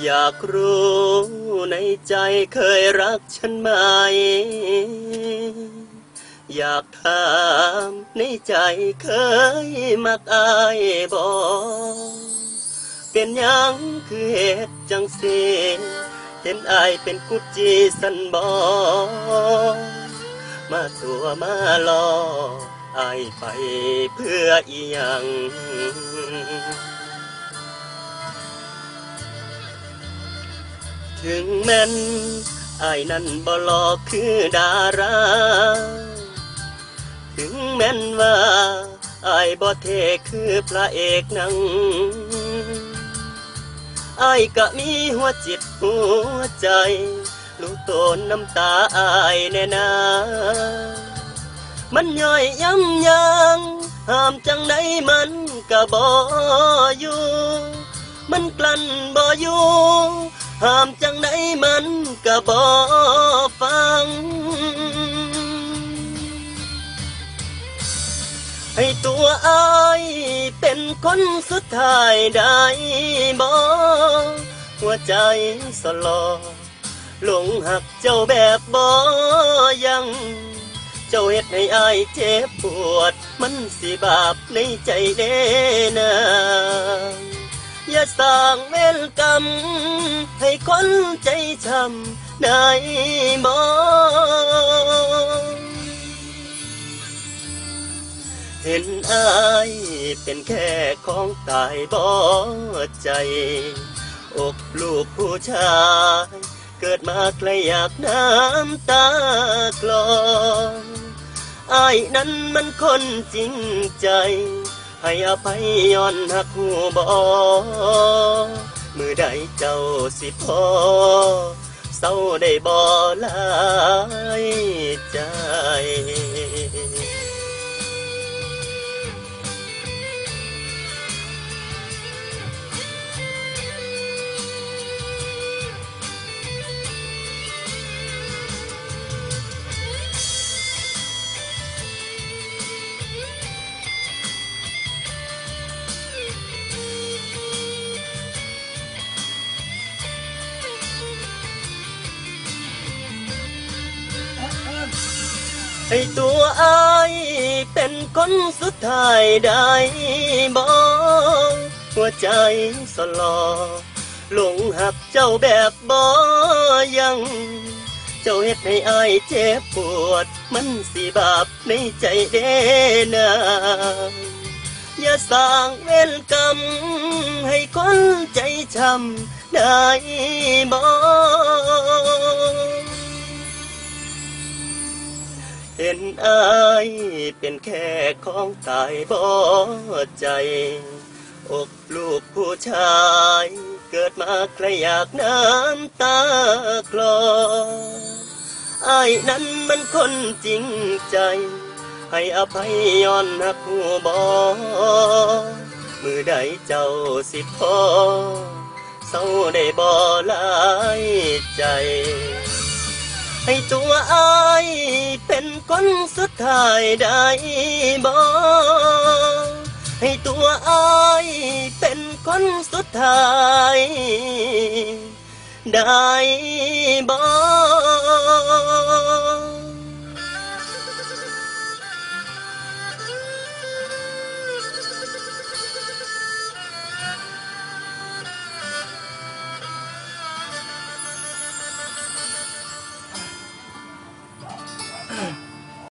อยากรู้ในใจเคยรักฉันไหม อยากถามในใจเคยมักอายบ่เป็นยังคือเหตุจังสิเห็นอายเป็นกุจีสันบ่มาตัวมาลออายไปเพื่ออีหยัง ถึงแม้นอายนั้นบ่หลอกคือดารา ถึงแม้นว่าอายบ่เทคือพระเอกนังอายก็มีหัวจิตหัวใจ รู้ตนน้ำตาอายแน่นา มันย่อยย้ำยังห้ามจังใดมันก็บ่อยู่ มันกลั้นบ่อยู่ ห้ามจังใดมันก็บ่ฟัง ให้ตัวอายเป็นคนสุดท้ายได้บ่หัวใจสลอหลงหักเจ้าแบบบ่ยัง เจ้าเฮ็ดให้อายเจ็บปวด มันสิบาปในใจเด้นา อย่าสร้างเวรกรรม ให้คนใจช้ำได้บ่เห็นอายเป็นแค่ของตายบ่ใจ อกลูกผู้ชาย เกิดมาใครอยากน้ำตากลออายนั้นมันคนจริงใจ ให้อภัยย้อนหักหูบอมือใดเจ้าสิพอเศร้าได้บ่ลาย ให้ตัวอายเป็นคนสุดท้ายได้บ่หัวใจสลอหลงหักเจ้าแบบบ่ยัง เจ้าเฮ็ดให้อายเจ็บปวด มันสิบาปในใจเด้นาอย่าสร้างเวรกรรม ให้คนใจช้ำได้บ่ เห็นอายเป็นแค่ของตายบ่ใจ อกลูกผู้ชายเกิดมาใครอยากน้ำตาคลอไอายนั้นมันคนจริงใจ ให้อภัยย้อนหักหูบอมือใดเจ้าสิพอเศร้าได้บ่หลายใจ ให้ตัวได้บ่ให้ตัวอายเป็นคนสุดท้ายได้บ่